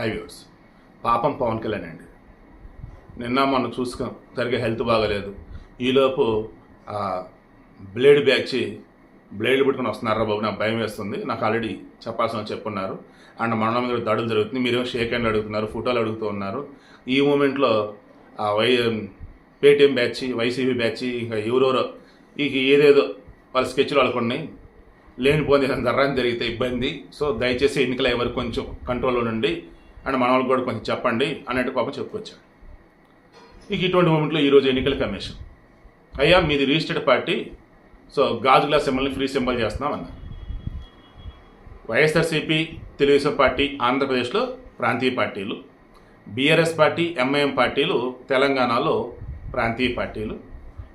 Highways పాపం పవన్ కళ్యాణ్ అండి. నిన్న మొన్న చూసుకున్నాం సరిగ్గా హెల్త్ బాగలేదు. ఈలోపు బ్లేడ్ బ్యాచి బ్లేడ్ పెట్టుకుని వస్తున్నారా బాబు? నాకు భయం వేస్తుంది. నాకు ఆల్రెడీ చెప్పాల్సిన చెప్పున్నారు. అండ్ మన మీద దాడులు జరుగుతుంది మీరేమో షేక్ హ్యాండ్ అడుగుతున్నారు ఫోటోలు అడుగుతూ ఉన్నారు. ఈ మూమెంట్లో ఆ వై పేటిఎం బ్యాచ్ వైసీపీ బ్యాచ్ ఇంకా ఎవరెవరో ఇక ఏదేదో వాళ్ళ స్కెచ్లు వాళ్ళకున్నాయి లేనిపోని జర్రాని జరిగితే ఇబ్బంది. సో దయచేసి ఎన్నికల ఎవరు కొంచెం కంట్రోల్లో నుండి అండ్ మన వాళ్ళకి కూడా కొంచెం చెప్పండి అన్నట్టు పాపం చెప్పుకొచ్చాడు. ఇక ఇటువంటి మూమెంట్లో ఈరోజు ఎన్నికల కమిషన్. అయ్యా మీది రిజిస్టర్డ్ పార్టీ సో గాజు గ్లాస్ సింబల్ని ఫ్రీ సింబల్ చేస్తున్నాం అన్నారు. వైఎస్ఆర్సీపీ తెలుగుదేశం పార్టీ ఆంధ్రప్రదేశ్లో ప్రాంతీయ పార్టీలు బీఆర్ఎస్ పార్టీ ఎంఐఎం పార్టీలు తెలంగాణలో ప్రాంతీయ పార్టీలు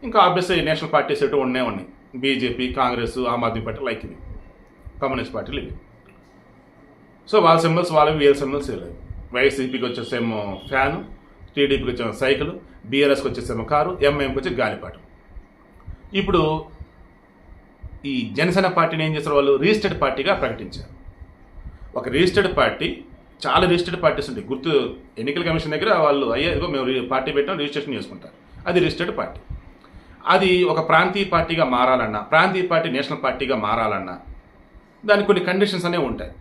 ఇంకా ఆబ్వియస్లీ నేషనల్ పార్టీస్ ఎటు ఉన్నాయి ఉన్నాయి. BJP Congress Aam Aadmi party like ఇవి కమ్యూనిస్ట్ పార్టీలు ఇవి. సో వాళ్ళ సింబల్స్ వాళ్ళవి వీళ్ళ సింబల్స్ వీళ్ళవి వైఎస్సీపీకి వచ్చేసేమో ఫ్యాను టీడీపీకి వచ్చేమో సైకిల్ బీఆర్ఎస్కి వచ్చేసేమో కారు ఎంఐఎంకి వచ్చి గాలిపాటం. ఇప్పుడు ఈ జనసేన పార్టీని ఏం చేస్తారు వాళ్ళు? రిజిస్టర్డ్ పార్టీగా ప్రకటించారు. ఒక రిజిస్టర్డ్ పార్టీ చాలా రిజిస్టర్డ్ పార్టీస్ ఉంటాయి. గుర్తు ఎన్నికల కమిషన్ దగ్గర వాళ్ళు అయ్యే ఇదిగో మేము పార్టీ పెట్టాం రిజిస్ట్రేషన్ చేసుకుంటారు. అది రిజిస్టర్డ్ పార్టీ అది ఒక ప్రాంతీయ పార్టీగా మారాలన్నా ప్రాంతీయ పార్టీ నేషనల్ పార్టీగా మారాలన్నా దానికి కొన్ని కండిషన్స్ అనేవి ఉంటాయి.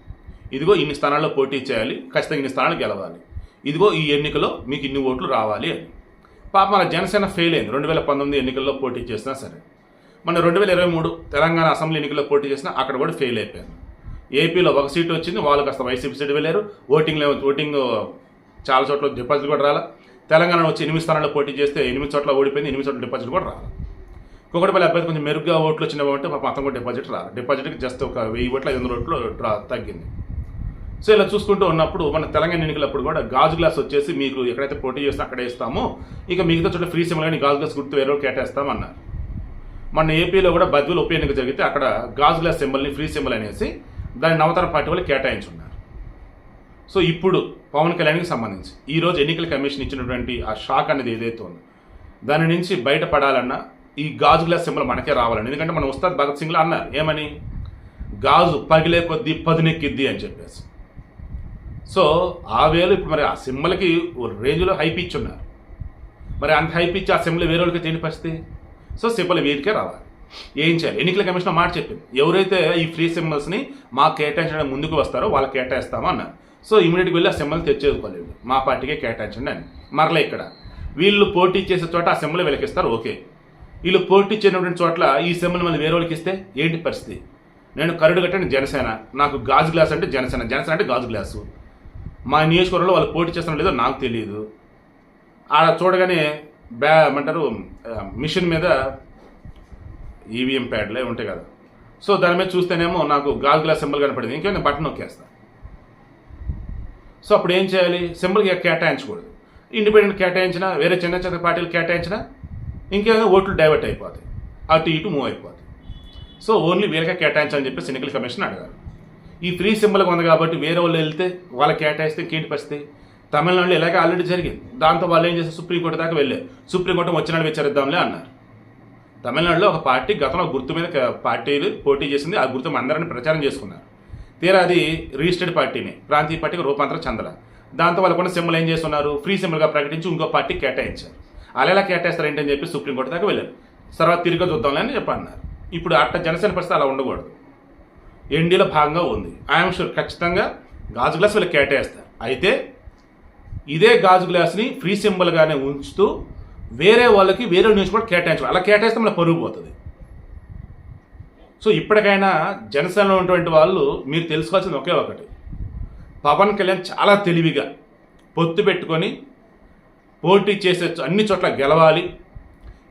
ఇదిగో ఇన్ని స్థానాల్లో పోటీ చేయాలి ఖచ్చితంగా ఇన్ని స్థానాలు గెలవాలి. ఇదిగో ఈ ఎన్నికలో మీకు ఇన్ని ఓట్లు రావాలి అని. పాప మన జనసేన ఫెయిల్ అయింది. రెండు వేల పంతొమ్మిది ఎన్నికల్లో పోటీ చేసినా సరే. మన రెండు వేల ఇరవై మూడు తెలంగాణ అసెంబ్లీ ఎన్నికల్లో పోటీ చేసినా అక్కడ కూడా ఫెయిల్ అయిపోయాను ఏపీలో ఒక సీటు వచ్చింది వాళ్ళు కాస్త వైసీపీ సీటు వెళ్ళారు ఓటింగ్ ఓటింగ్ చాలా చోట్ల డిపాజిట్ కూడా రాలే. తెలంగాణ వచ్చి ఎనిమిది స్థానాల్లో పోటీ చేస్తే ఎనిమిది చోట్ల ఓడిపోయింది ఎనిమిది చోట్ల డిపాజిట్ కూడా రాలి. కుకటిపల్లి అభ్యర్థి కొంచెం మెరుగ్గా ఓట్లు అంటే పాపం అతను కూడా డిపాజిట్ రాలి. డిపాజిట్కి జస్ట్ ఒక వెయ్యి ఓట్ల ఐదు వందల ఓట్లు డ్రా తగ్గింది. సో ఇలా చూసుకుంటూ ఉన్నప్పుడు మన తెలంగాణ ఎన్నికలప్పుడు కూడా గాజు గ్లాస్ వచ్చేసి మీకు ఎక్కడైతే పోటీ చేస్తే అక్కడే ఇస్తామో ఇక మిగతా చోట ఫ్రీ సిమ్లు కానీ గాజు గ్లాస్ గుర్తు వేరే కేటాయిస్తామన్నారు. మన ఏపీలో కూడా బద్వీలు ఉప ఎన్నిక జరిగితే అక్కడ గాజు గ్లాస్ సింబల్ని ఫ్రీ సింబల్ అనేసి దాని నవతర పార్టీ వాళ్ళు కేటాయించున్నారు. సో ఇప్పుడు పవన్ కళ్యాణ్కి సంబంధించి ఈ రోజు ఎన్నికల కమిషన్ ఇచ్చినటువంటి ఆ షాక్ అనేది ఏదైతే ఉందో దాని నుంచి బయటపడాలన్నా ఈ గాజు గ్లాస్ సింబల్ మనకే రావాలని. ఎందుకంటే మన ఉస్తాద్ భగత్ సింగ్లో అన్నారు ఏమని? గాజు పగిలే కొద్దీ పదునెక్కిద్ది అని చెప్పేసి. సో ఆ వేలు ఇప్పుడు మరి ఆ సింబల్కి ఓ రేంజ్లో పిచ్ ఉన్నారు మరి అంత హై పిచ్ ఆ సింబల్ వేరే వాళ్ళకి తెలియని పరిస్థితి? సో సింబల్ వీరికే రావాలి. ఏం చేయాలి? ఎన్నికల కమిషన్ మాట చెప్పింది. ఎవరైతే ఈ ఫ్రీ సింబల్స్ని మా కేటాయించడానికి ముందుకు వస్తారో వాళ్ళకి కేటాయిస్తామో అన్నారు. సో ఇమీడియట్గా వెళ్ళి ఆ సింబల్ తెచ్చేసుకోలేదు. మా పార్టీకే కేటాయించండి అని. మరలా ఇక్కడ. వీళ్ళు పోటీ చేసే చోట ఆ సింబల్ వెలకిస్తారు ఓకే. వీళ్ళు పోటీ చేయనటువంటి చోట్ల ఈ సింబల్ మళ్ళీ వేరే వాళ్ళకి ఇస్తే ఏంటి పరిస్థితి? నేను కరుడు కట్టండి జనసేన. నాకు గాజు గ్లాస్ అంటే జనసేన. జనసేన అంటే గాజు గ్లాసు. మా నియోజకవర్గంలో వాళ్ళు పోటీ చేస్తారో లేదో నాకు తెలియదు ఆడ చూడగానే బ్యా ఏమంటారు మిషన్ మీద ఈవీఎం ప్యాడ్లే ఉంటాయి కదా. సో దాని మీద చూస్తేనేమో నాకు గాజు గ్లాస్ సింబల్ కనపడింది. ఇంకేమైనా బటన్ నొక్కేస్తా. సో అప్పుడు ఏం చేయాలి? సింబల్కి కేటాయించకూడదు. ఇండిపెండెంట్ కేటాయించినా వేరే చిన్న చిన్న పార్టీలు కేటాయించినా ఇంకేమైనా ఓట్లు డైవర్ట్ అయిపోతాయి. అటు ఇటు మూవ్ అయిపోతాయి. సో ఓన్లీ వీళ్ళకే కేటాయించాలని చెప్పి ఎన్నికల కమిషన్ అడగాలి ఈ ఫ్రీ సింబల్గా ఉంది కాబట్టి వేరే వాళ్ళు వెళ్తే వాళ్ళకి కేటాయిస్తే ఇంకేంటి పరిస్థితి. తమిళనాడులో ఇలాగే ఆల్రెడీ జరిగింది. దాంతో వాళ్ళు ఏం చేస్తారు సుప్రీంకోర్టు దాకా వెళ్ళారు. సుప్రీంకోర్టు వచ్చినాడు విచారిద్దాంలే అన్నారు. తమిళనాడులో ఒక పార్టీ గతంలో ఒక గుర్తు మీద పార్టీలు పోటీ చేసింది. ఆ గుర్తు అందరిని ప్రచారం చేసుకున్నారు. తీరా అది రిజిస్టర్డ్ పార్టీని. ప్రాంతీయ పార్టీకి రూపాంతరం చెందల. దాంతో వాళ్ళు కూడా సింబల్ ఏం చేస్తున్నారు? ఫ్రీ సింబల్గా ప్రకటించి ఇంకో పార్టీ కేటాయించారు. అలా ఎలా కేటాయిస్తారు ఏంటని చెప్పి సుప్రీంకోర్టు దాకా వెళ్ళారు. తర్వాత తిరిగి చూద్దాంలే అని చెప్పి అన్నారు ఇప్పుడు అట్ట జనసేన పరిస్థితి అలా ఉండకూడదు. ఎన్డీలో భాగంగా ఉంది. ఐఎమ్ షూర్ ఖచ్చితంగా గాజు గ్లాస్ వీళ్ళు కేటాయిస్తారు. అయితే ఇదే గాజు గ్లాస్ని ఫ్రీ సింబల్గానే ఉంచుతూ వేరే వాళ్ళకి వేరే న్యూస్ కూడా కేటాయించాలి అలా కేటాయిస్తే మన పరుగు పోతుంది. సో ఇప్పటికైనా జనసేనలో ఉన్నటువంటి వాళ్ళు మీరు తెలుసుకోవాల్సింది ఒకే ఒకటి. పవన్ కళ్యాణ్ చాలా తెలివిగా పొత్తు పెట్టుకొని పోటీ చేసే అన్ని చోట్ల గెలవాలి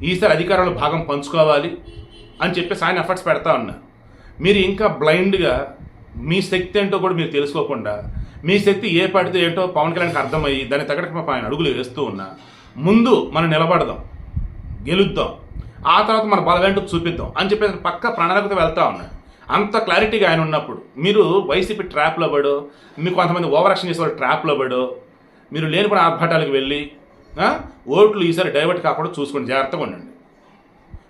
ఈసారి అధికారంలో భాగం పంచుకోవాలి అని చెప్పేసి ఆయన ఎఫర్ట్స్ పెడతా ఉన్నారు. మీరు ఇంకా బ్లైండ్గా మీ శక్తి ఏంటో కూడా మీరు తెలుసుకోకుండా మీ శక్తి ఏ పాటితో ఏంటో పవన్ కళ్యాణ్కి అర్థమయ్యి దాన్ని తగ్గడానికి ఆయన అడుగులు వేస్తూ ఉన్నా ముందు మనం నిలబడదాం గెలుద్దాం ఆ తర్వాత మన బలమేంటో చూపిద్దాం అని చెప్పేసి పక్క ప్రణాళికతో వెళ్తా ఉన్నారు అంత క్లారిటీగా ఆయన ఉన్నప్పుడు మీరు వైసీపీ ట్రాప్లో పడో మీకు కొంతమంది ఓవర్ యాక్షన్ చేసేవాళ్ళు ట్రాప్లో పడో మీరు లేనిపోయిన ఆర్భాటాలకు వెళ్ళి ఓట్లు ఈసారి డైవర్ట్ కాకుండా చూసుకోండి జాగ్రత్తగా ఉండండి.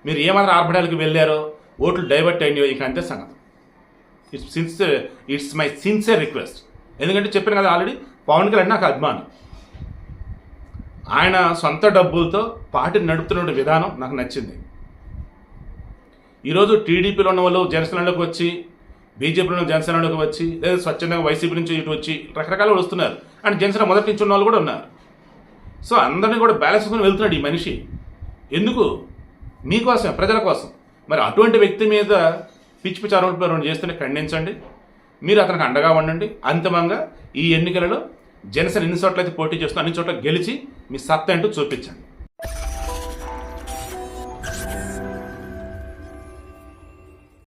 మీరు ఏమాత్రం ఆర్భాటాలకు వెళ్ళారో ఓట్లు డైవర్ట్ అయినాయో ఇక అంతే సంగతి. It's sincere it's my sincere request ఎందుకంటే చెప్పాను కదా ఆల్రెడీ పవన్ కళ్యాణ్ నాకు అభిమానం. ఆయన సొంత డబ్బులతో పార్టీని నడుపుతున్న విధానం నాకు నచ్చింది. ఈరోజు టీడీపీలో ఉన్న వాళ్ళు జనసేనలోకి వచ్చి బీజేపీలో ఉన్న జనసేనలోకి వచ్చి లేదా స్వచ్ఛందంగా వైసీపీ నుంచి ఇటు వచ్చి రకరకాల వాళ్ళు వస్తున్నారు. అండ్ జనసేన మొదటి నుంచి ఉన్న వాళ్ళు కూడా ఉన్నారు. సో అందరినీ కూడా బ్యాలెన్స్ కొని వెళ్తున్నాడు ఈ మనిషి. ఎందుకు? మీకోసం ప్రజల కోసం. మరి అటువంటి వ్యక్తి మీద పిచ్చి పిచ్చి ఆరోపణలు చేస్తూనే ఖండించండి. మీరు అతనికి అండగా ఉండండి. అంతిమంగా ఈ ఎన్నికలలో జనసేన ఎన్ని చోట్ల అయితే పోటీ చేస్తున్న అన్ని చోట్ల గెలిచి మీ సత్తా ఏంటో చూపించండి.